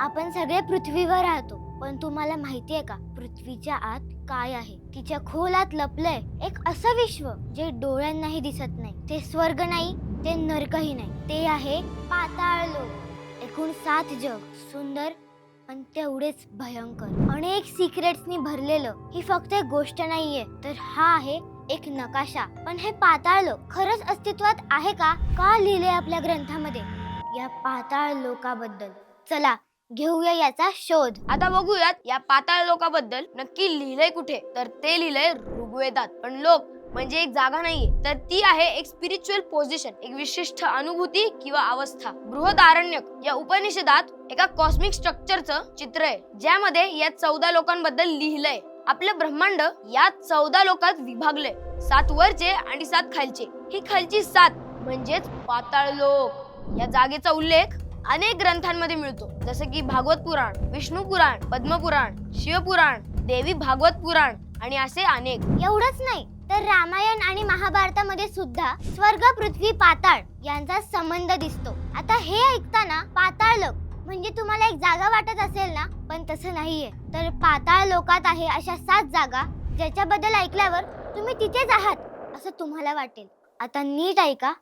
आपण सगळे पृथ्वीवर राहतो पण तुम्हाला माहितीये का पृथ्वीच्या आत काय आहे? तिच्या खोलात लपलंय एक असं विश्व जे डोळ्यांनाही दिसत नाही ते स्वर्ग नाही ते नरकही नाही. ते आहे पाताळ लोक. एकूण सात जग सुंदर पण तेवढेच भयंकर. अनेक सिक्रेट्सनी भरलेलं ही फक्त एक गोष्ट नाहीये. तर हा आहे एक नकाशा. पण हे पाताळ लोक खरंच अस्तित्वात आहे का? का लिहिले आपल्या ग्रंथामध्ये? या पाताळ लोकाबद्दल. चला घेऊया याचा शोध. आता बघूयात या पाताळ लोकाबद्दल नक्की लिहिलंय कुठे? तर ते लिहिलंय ऋग्वेदात. पण लोक म्हणजे एक जागा नाहीये. तर ती आहे एक स्पिरिच्युअल पोझिशन एक विशिष्ट अनुभूती किंवा अवस्था. बृहदारण्यक या उपनिषदात एका कॉस्मिक स्ट्रक्चरचं चित्र आहे ज्यामध्ये या चौदा लोकांबद्दल लिहिलंय. आपलं ब्रह्मांड या चौदा लोकात विभागलंय. सात वरचे आणि सात खालचे. ही खालची सात म्हणजेच पाताळ लोक. या जागेचा उल्लेख अनेक ग्रंथांमध्ये मिळतो. जसं की भागवत पुराण विष्णू पुराण पद्मपुराण शिवपुराण देवी भागवत पुराण आणि असे अनेक. एवढंच नाही तर रामायण आणि महाभारतामध्ये सुद्धा स्वर्ग पृथ्वी पाताळ यांचा संबंध दिसतो. आता हे ऐकताना पाताळ लोक म्हणजे तुम्हाला एक जागा वाटत असेल ना पण तसं नाहीये. तर पाताळ लोकात आहे अशा सात जागा ज्याच्याबद्दल ऐकल्यावर तुम्ही तिथेच आहात असं तुम्हाला वाटेल. आता नीट ऐका.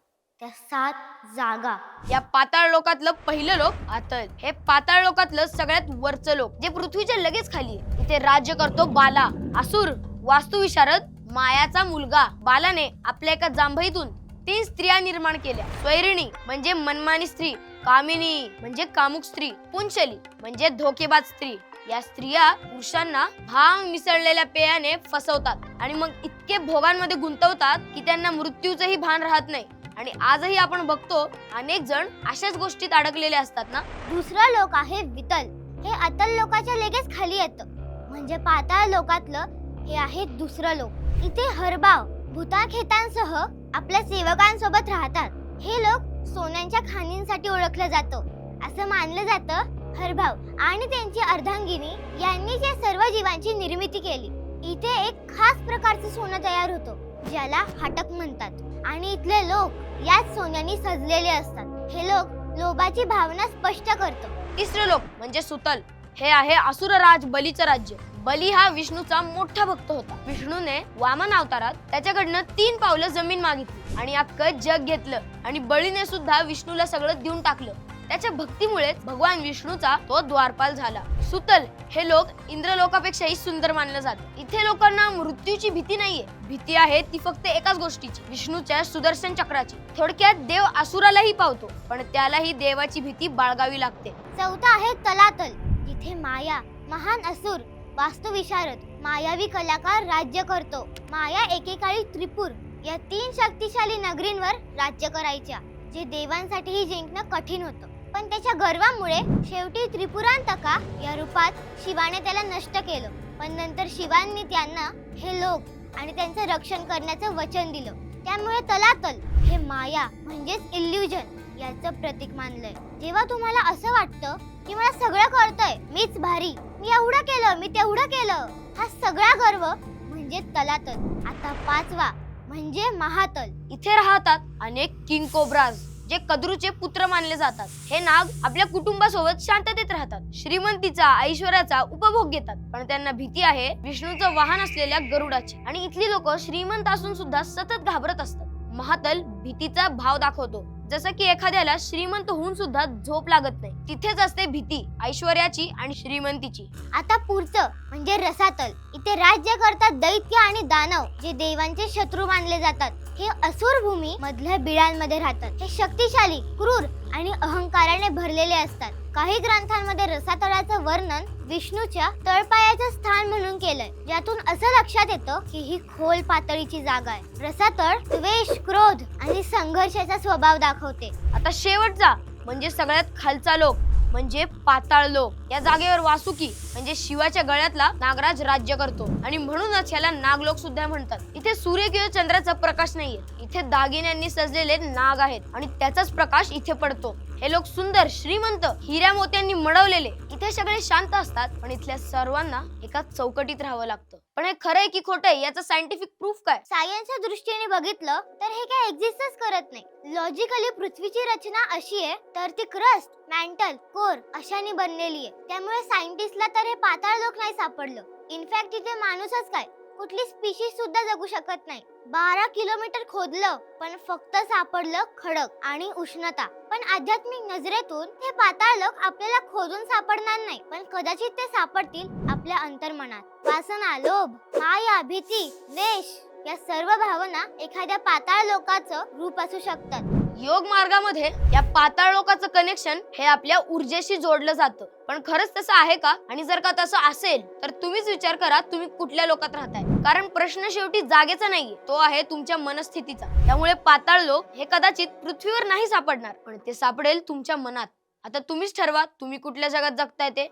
त्या सात जागा. या पाताळ लोकातलं पहिलं लोक आतल. हे पाताळ लोकातलं सगळ्यात वरचं लोक. जे पृथ्वीच्या लगेच खाली आहे. इथे राज्य करतो बाला. असुर वास्तुविशारद मायाचा मुलगा. बालाने आपल्या एका जांभईतून तीन स्त्रिया निर्माण केल्या. स्वैरिणी म्हणजे मनमानी स्त्री. कामिनी म्हणजे कामुक स्त्री. पुंचली म्हणजे धोकेबाज स्त्री. या स्त्रिया पुरुषांना भांग मिसळलेल्या पेयाने फसवतात. आणि मग इतके भोगांमध्ये गुंतवतात की त्यांना मृत्यूचंही भान राहत नाही. आणि आजही आपण बघतो अनेक जण अशाच गोष्टीत अडकलेले असतात ना? दुसरं लोक आहे वितल हे अतल लोकाच्या लगेच खाली येतं. म्हणजे पाताळ लोकातलं हे आहे दुसरं लोक. इथे हरबाव भूताखेतांसह आपल्या सेवकांसोबत राहतात. हे लोक सोन्यांच्या खाणींसाठी ओळखलं जातं. असं मानलं जातं हरभाव आणि त्यांची अर्धांगिनी यांनी या सर्व जीवांची निर्मिती केली. इथे एक खास प्रकारचं सोनं तयार होतं ज्याला हाटक म्हणतात. आणि इथले लोक याच सोन्यानी सजलेले असतात. हे लोक लोभाची भावना स्पष्ट करतो. तिसरे लोक म्हणजे सुतल. हे आहे असुरराज बलीचं राज्य. बली हा विष्णूचा मोठा भक्त होता. विष्णूने वामन अवतारात त्याच्याकडनं तीन पावलं जमीन मागितली आणि अख्खं जग घेतलं. आणि बळीने सुद्धा विष्णूला सगळं देऊन टाकलं. त्याच्या भक्तीमुळेच भगवान विष्णूचा तो द्वारपाल झाला. सुतल हे लोक इंद्रलोकापेक्षाही सुंदर मानलं जात. इथे लोकांना मृत्यूची भीती नाहीये. भीती आहे ती फक्त एकाच गोष्टीची विष्णूच्या सुदर्शन चक्राची. थोडक्यात देव असुरालाही पावतो पण त्यालाही देवाची भीती बाळगावी लागते. चौथा आहे तलातल. जिथे माया महान असुर वास्तुविशारद मायावी कलाकार राज्य करतो. माया एकेकाळी त्रिपुर या तीन शक्तिशाली नगरींवर राज्य करायच्या जे देवांसाठीही जिंकणं कठीण होतं. पण त्याच्या गर्वामुळे शेवटी त्रिपुरांतका या रूपात शिवाने त्याला नष्ट केलं. पण नंतर शिवांनी त्यांना हे लोक आणि त्यांचं रक्षण करण्याचं वचन दिलं. त्यामुळे तलातल हे माया म्हणजेच इल्युजन याचं प्रतीक मानलंय. जेव्हा तुम्हाला असं वाटतं की मला सगळं कळतंय मीच भारी मी एवढं केलं मी तेवढं केलं हा सगळा गर्व म्हणजे तलातल. आता पाचवा म्हणजे महातल. इथे राहतात अनेक किंग कोब्राज. जे कद्रूचे पुत्र मानले जातात. हे नाग आपल्या कुटुंबासोबत शांततेत राहतात. श्रीमंतीचा ऐश्वर्याचा उपभोग घेतात. पण त्यांना भीती आहे विष्णूचं वाहन असलेल्या गरुडाची. आणि इथली लोक श्रीमंत असून सुद्धा सतत घाबरत असतात. महातल भीतीचा भाव दाखवतो. जसं की एखाद्याला श्रीमंत होऊन सुद्धा झोप लागत नाही. तिथेच असते भीती ऐश्वर्याची आणि श्रीमंतीची. आता पुढचं म्हणजे रसातल. इथे राज्य करतात दैत्य आणि दानव जे देवांचे शत्रू मानले जातात. हे असुर भूमी मधल्या बिळांमध्ये राहतात. हे शक्तिशाली क्रूर आणि अहंकाराने भरलेले असतात. काही ग्रंथांमध्ये रसातळाचं वर्णन विष्णूच्या तळपायाचं स्थान म्हणून केलंय. ज्यातून असं लक्षात येतं की ही खोल पातळीची जागा आहे. रसातळ द्वेष क्रोध आणि संघर्षाचा स्वभाव दाखवते. आता शेवटचा म्हणजे सगळ्यात खालचा लोक. म्हणजे पाताळ लोक. या जागेवर वासुकी म्हणजे शिवाच्या गळ्यातला नागराज राज्य करतो. आणि म्हणूनच याला नागलोक सुद्धा म्हणतात. इथे सूर्य किंवा चंद्राचा प्रकाश नाहीये. इथे दागिन्यांनी सजलेले नाग आहेत. आणि त्याचाच प्रकाश इथे पडतो. हे लोक सुंदर श्रीमंत हिऱ्या मोत्यांनी मडवलेले. इथे सगळे शांत असतात पण इथल्या सर्वांना एका चौकटीत राहावं लागतं. पण हे खरं आहे की खोटं आहे याचं सायंटिफिक प्रूफ काय? सायन्सच्या दृष्टीने बघितलं तर हे काय एक्झिस्टच करत नाही. लॉजिकली पृथ्वीची रचना अशी आहे तर ती क्रस्ट मॅन्टल कोर अशाने बनलेली आहे. त्यामुळे सायंटिस्टला तर हे पाताळ लोक नाही सापडलं. इनफॅक्ट इथे माणूसच काय? कुठली स्पीशीज सुद्धा जगू शकत नाही. बारा किलोमीटर खोदलं पण फक्त सापडलं खडक आणि उष्णता. पण आध्यात्मिक नजरेतून हे पाताळ लोक आपल्याला खोदून सापडणार नाही पण कदाचित ते सापडतील आपल्या अंतर्मनात. वासना लोभ माया भीती द्वेष या सर्व भावना एखाद्या पाताळ लोकाचं रूप असू शकतात. योग मार्गामध्ये या पाताळ लोकाचं कनेक्शन हे आपल्या ऊर्जेशी जोडलं जातं. पण खरंच तसं आहे का? आणि जर का तसं असेल तर तुम्हीच विचार करा तुम्ही कुठल्या लोकात राहताय. कारण प्रश्न शेवटी जागेचा नाहीये तो आहे तुमच्या मनस्थितीचा. त्यामुळे पाताळ लोक हे कदाचित पृथ्वीवर नाही सापडणार पण ते सापडेल तुमच्या मनात. आता तुम्हीच ठरवा तुम्ही कुठल्या जगात जगताय ते.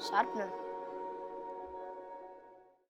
शार्प